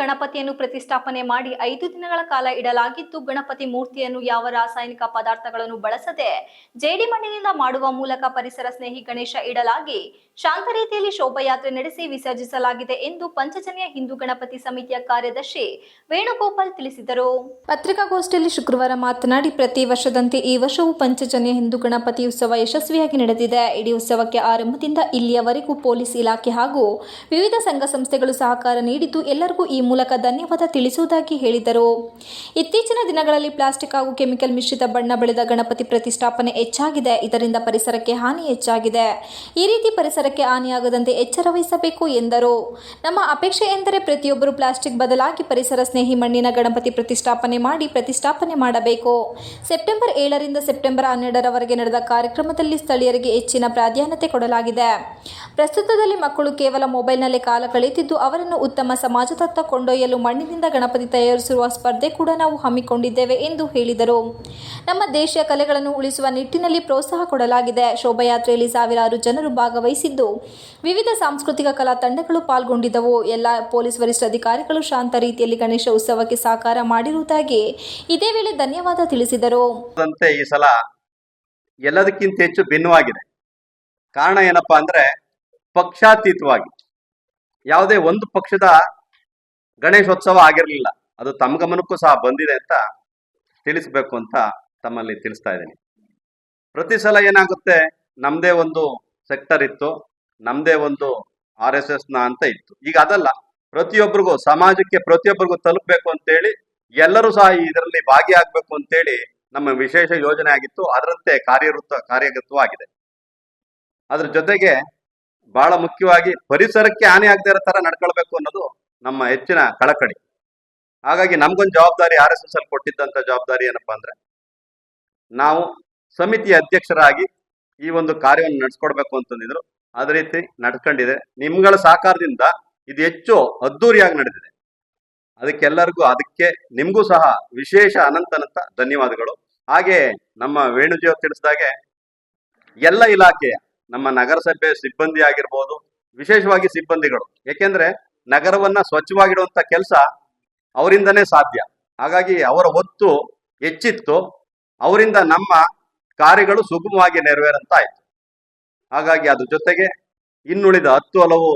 ಗಣಪತಿಯನ್ನು ಪ್ರತಿಷ್ಠಾಪನೆ ಮಾಡಿ ಐದು ದಿನಗಳ ಕಾಲ ಇಡಲಾಗಿದ್ದು, ಗಣಪತಿ ಮೂರ್ತಿಯನ್ನು ಯಾವ ರಾಸಾಯನಿಕ ಪದಾರ್ಥಗಳನ್ನು ಬಳಸದೆ ಜೇಡಿ ಮಣ್ಣಿನಿಂದ ಮಾಡುವ ಮೂಲಕ ಪರಿಸರ ಸ್ನೇಹಿ ಗಣೇಶ ಇಡಲಾಗಿ ಶಾಂತ ರೀತಿಯಲ್ಲಿ ಶೋಭಾಯಾತ್ರೆ ನಡೆಸಿ ವಿಸರ್ಜಿಸಲಾಗಿದೆ ಎಂದು ಪಂಚಜನ್ಯ ಹಿಂದೂ ಗಣಪತಿ ಸಮಿತಿಯ ಕಾರ್ಯದರ್ಶಿ ವೇಣುಗೋಪಾಲ್ ತಿಳಿಸಿದರು. ಪತ್ರಿಕಾಗೋಷ್ಠಿಯಲ್ಲಿ ಶುಕ್ರವಾರ ಮಾತನಾಡಿ, ಪ್ರತಿ ವರ್ಷದಂತೆ ಈ ವರ್ಷವೂ ಪಂಚಜನ್ಯ ಹಿಂದೂ ಗಣಪತಿ ಉತ್ಸವ ಯಶಸ್ವಿಯಾಗಿ ನಡೆದಿದೆ. ಇಡೀ ಉತ್ಸವಕ್ಕೆ ಆರಂಭದಿಂದ ಇಲ್ಲಿಯವರೆಗೂ ಪೊಲೀಸ್ ಇಲಾಖೆ ಹಾಗೂ ವಿವಿಧ ಸಂಘ ಸಂಸ್ಥೆಗಳು ಸಹಕಾರ ನೀಡಿದ್ದು ಎಲ್ಲರಿಗೂ ಈ ಮೂಲಕ ಧನ್ಯವಾದ ತಿಳಿಸುವುದಾಗಿ ಹೇಳಿದರು. ಇತ್ತೀಚಿನ ದಿನಗಳಲ್ಲಿ ಪ್ಲಾಸ್ಟಿಕ್ ಹಾಗೂ ಕೆಮಿಕಲ್ ಮಿಶ್ರಿತ ಬಣ್ಣ ಬೆಳೆದ ಗಣಪತಿ ಪ್ರತಿಷ್ಠಾಪನೆ ಹೆಚ್ಚಾಗಿದೆ. ಇದರಿಂದ ಪರಿಸರಕ್ಕೆ ಹಾನಿ ಹೆಚ್ಚಾಗಿದೆ. ಈ ರೀತಿ ಪರಿಸರಕ್ಕೆ ಹಾನಿಯಾಗದಂತೆ ಎಚ್ಚರ ವಹಿಸಬೇಕು ಎಂದರು. ನಮ್ಮ ಅಪೇಕ್ಷೆ ಎಂದರೆ ಪ್ರತಿಯೊಬ್ಬರು ಪ್ಲಾಸ್ಟಿಕ್ ಬದಲಾಗಿ ಪರಿಸರ ಸ್ನೇಹಿ ಮಣ್ಣಿನ ಗಣಪತಿ ಪ್ರತಿಷ್ಠಾಪನೆ ಮಾಡಿ ಪ್ರತಿಷ್ಠಾಪನೆ ಮಾಡಬೇಕು. ಸೆಪ್ಟೆಂಬರ್ ಏಳರಿಂದ ಸೆಪ್ಟೆಂಬರ್ ಹನ್ನೆರಡರವರೆಗೆ ನಡೆದ ಕಾರ್ಯಕ್ರಮದಲ್ಲಿ ಸ್ಥಳೀಯರಿಗೆ ಹೆಚ್ಚಿನ ಪ್ರಾಧಾನ್ಯತೆ ಕೊಡಲಾಗಿದೆ. ಪ್ರಸ್ತುತದಲ್ಲಿ ಮಕ್ಕಳು ಕೇವಲ ಮೊಬೈಲ್ನಲ್ಲಿ ಕಾಲ ಕಳೆಯುತ್ತಿದ್ದು, ಅವರನ್ನು ಉತ್ತಮ ಸಮಾಜದತ್ತ ಕೊಂಡೊಯ್ಯಲು ಮಣ್ಣಿನಿಂದ ಗಣಪತಿ ತಯಾರಿಸಿರುವ ಸ್ಪರ್ಧೆ ಕೂಡ ನಾವು ಹಮ್ಮಿಕೊಂಡಿದ್ದೇವೆ ಎಂದು ಹೇಳಿದರು. ನಮ್ಮ ದೇಶೀಯ ಕಲೆಗಳನ್ನು ಉಳಿಸುವ ನಿಟ್ಟಿನಲ್ಲಿ ಪ್ರೋತ್ಸಾಹ ಕೊಡಲಾಗಿದೆ. ಶೋಭಾಯಾತ್ರೆಯಲ್ಲಿ ಸಾವಿರಾರು ಜನರು ಭಾಗವಹಿಸಿದ್ದು, ವಿವಿಧ ಸಾಂಸ್ಕೃತಿಕ ಕಲಾ ತಂಡಗಳು ಪಾಲ್ಗೊಂಡಿದ್ದವು. ಎಲ್ಲ ಪೊಲೀಸ್ ವರಿಷ್ಠ ಅಧಿಕಾರಿಗಳು ಶಾಂತ ರೀತಿಯಲ್ಲಿ ಗಣೇಶ ಉತ್ಸವಕ್ಕೆ ಸಹಕಾರ ಮಾಡಿರುವುದಾಗಿ ಇದೇ ವೇಳೆ ಧನ್ಯವಾದ ತಿಳಿಸಿದರು. ಈ ಸಲ ಎಲ್ಲದಕ್ಕಿಂತ ಹೆಚ್ಚು ಭಿನ್ನವಾಗಿದೆ. ಕಾರಣ ಏನಪ್ಪಾ ಅಂದ್ರೆ ಪಕ್ಷಾತೀತವಾಗಿ. ಯಾವುದೇ ಒಂದು ಪಕ್ಷದ ಗಣೇಶೋತ್ಸವ ಆಗಿರಲಿಲ್ಲ. ಅದು ತಮ್ಮ ಗಮನಕ್ಕೂ ಸಹ ಬಂದಿದೆ ಅಂತ ತಿಳಿಸ್ಬೇಕು ಅಂತ ತಮ್ಮಲ್ಲಿ ತಿಳಿಸ್ತಾ ಇದ್ದೀನಿ. ಪ್ರತಿ ಸಲ ಏನಾಗುತ್ತೆ? ನಮ್ದೇ ಒಂದು ಸೆಕ್ಟರ್ ಇತ್ತು, ನಮ್ದೇ ಒಂದು ಆರ್ ಎಸ್ ಎಸ್ನ ಅಂತ ಇತ್ತು. ಈಗ ಅದಲ್ಲ. ಪ್ರತಿಯೊಬ್ಬರಿಗೂ ಸಮಾಜಕ್ಕೆ ಪ್ರತಿಯೊಬ್ಬರಿಗೂ ತಲುಪಬೇಕು ಅಂತೇಳಿ, ಎಲ್ಲರೂ ಸಹ ಇದರಲ್ಲಿ ಭಾಗಿಯಾಗಬೇಕು ಅಂತೇಳಿ ನಮ್ಮ ವಿಶೇಷ ಯೋಜನೆ ಆಗಿತ್ತು. ಅದರಂತೆ ಕಾರ್ಯವೃತ್ತ ಕಾರ್ಯಗತವಾಗಿದೆ. ಅದ್ರ ಜೊತೆಗೆ ಬಹಳ ಮುಖ್ಯವಾಗಿ ಪರಿಸರಕ್ಕೆ ಹಾನಿ ಆಗದೆ ಇರೋ ತರ ನಡ್ಕೊಳ್ಬೇಕು ನಮ್ಮ ಹೆಚ್ಚಿನ ಕಳಕಳಿ. ಹಾಗಾಗಿ ನಮ್ಗೊಂದು ಜವಾಬ್ದಾರಿ ಆರ್ ಎಸ್ ಎಸ್ ಅಲ್ಲಿ ಕೊಟ್ಟಿದ್ದಂತ ಜವಾಬ್ದಾರಿ ಏನಪ್ಪಾ ಅಂದ್ರೆ, ನಾವು ಸಮಿತಿಯ ಅಧ್ಯಕ್ಷರಾಗಿ ಈ ಒಂದು ಕಾರ್ಯವನ್ನು ನಡೆಸ್ಕೊಡ್ಬೇಕು ಅಂತಂದಿದ್ರು. ಅದೇ ರೀತಿ ನಡ್ಕೊಂಡಿದೆ ನಿಮ್ಗಳ ಸಹಕಾರದಿಂದ ಇದು ಹೆಚ್ಚು ಅದ್ದೂರಿಯಾಗಿ ನಡೆದಿದೆ. ಅದಕ್ಕೆಲ್ಲರಿಗೂ, ಅದಕ್ಕೆ ನಿಮ್ಗೂ ಸಹ ವಿಶೇಷ ಅನಂತ ಅನಂತ ಧನ್ಯವಾದಗಳು. ಹಾಗೆ ನಮ್ಮ ವೇಣುಜಿ ಅವರು ತಿಳಿಸಿದಾಗೆ, ಎಲ್ಲ ಇಲಾಖೆಯ ನಮ್ಮ ನಗರಸಭೆ ಸಿಬ್ಬಂದಿ ಆಗಿರ್ಬೋದು, ವಿಶೇಷವಾಗಿ ಸಿಬ್ಬಂದಿಗಳು. ಯಾಕೆಂದ್ರೆ ನಗರವನ್ನ ಸ್ವಚ್ಛವಾಗಿಡುವಂತ ಕೆಲಸ ಅವರಿಂದನೇ ಸಾಧ್ಯ. ಹಾಗಾಗಿ ಅವರ ಒತ್ತು ಹೆಚ್ಚಿತ್ತು. ಅವರಿಂದ ನಮ್ಮ ಕಾರ್ಯಗಳು ಸುಗಮವಾಗಿ ನೆರವೇರಂತಾಯಿತು ಹಾಗಾಗಿ ಅದ್ರ ಜೊತೆಗೆ ಇನ್ನುಳಿದ ಹತ್ತು ಹಲವು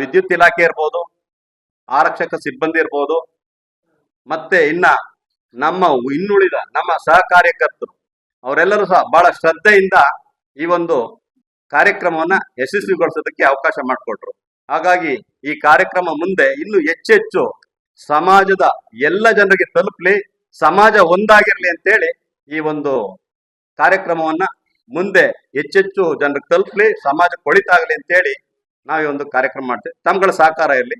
ವಿದ್ಯುತ್ ಇಲಾಖೆ ಇರ್ಬೋದು, ಆರಕ್ಷಕ ಸಿಬ್ಬಂದಿ ಇರ್ಬೋದು, ಮತ್ತೆ ಇನ್ನ ನಮ್ಮ ಇನ್ನುಳಿದ ನಮ್ಮ ಸಹಕಾರ್ಯಕರ್ತರು, ಅವರೆಲ್ಲರೂ ಸಹ ಬಹಳ ಶ್ರದ್ಧೆಯಿಂದ ಈ ಒಂದು ಕಾರ್ಯಕ್ರಮವನ್ನ ಯಶಸ್ವಿಗೊಳಿಸೋದಕ್ಕೆ ಅವಕಾಶ ಮಾಡಿಕೊಟ್ರು. ಹಾಗಾಗಿ ಈ ಕಾರ್ಯಕ್ರಮ ಮುಂದೆ ಇನ್ನು ಹೆಚ್ಚೆಚ್ಚು ಸಮಾಜದ ಎಲ್ಲ ಜನರಿಗೆ ತಲುಪಲಿ, ಸಮಾಜ ಒಂದಾಗಿರ್ಲಿ ಅಂತೇಳಿ ಈ ಒಂದು ಕಾರ್ಯಕ್ರಮವನ್ನ ಮುಂದೆ ಹೆಚ್ಚೆಚ್ಚು ಜನರಿಗೆ ತಲುಪಲಿ, ಸಮಾಜ ಕೊಳಿತಾಗಲಿ ಅಂತೇಳಿ ನಾವು ಒಂದು ಕಾರ್ಯಕ್ರಮ ಮಾಡ್ತೇವೆ. ತಮ್ಗಳ ಸಹಕಾರ ಇರಲಿ.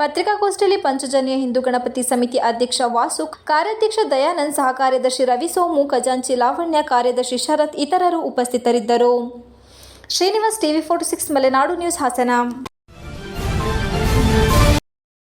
ಪತ್ರಿಕಾಗೋಷ್ಠಿಯಲ್ಲಿ ಪಂಚಜನ್ಯ ಹಿಂದೂ ಗಣಪತಿ ಸಮಿತಿ ಅಧ್ಯಕ್ಷ ವಾಸು ಕಾರ್ಯಾಧ್ಯಕ್ಷ ದಯಾನಂದ್ ಸಹ ಕಾರ್ಯದರ್ಶಿ ರವಿ ಸೋಮು, ಖಜಾಂಚಿ ಲಾವಣ್ಯ, ಕಾರ್ಯದರ್ಶಿ ಶರತ್, ಇತರರು ಉಪಸ್ಥಿತರಿದ್ದರು. Srinivas TV forty six, Malenadu news Hassan.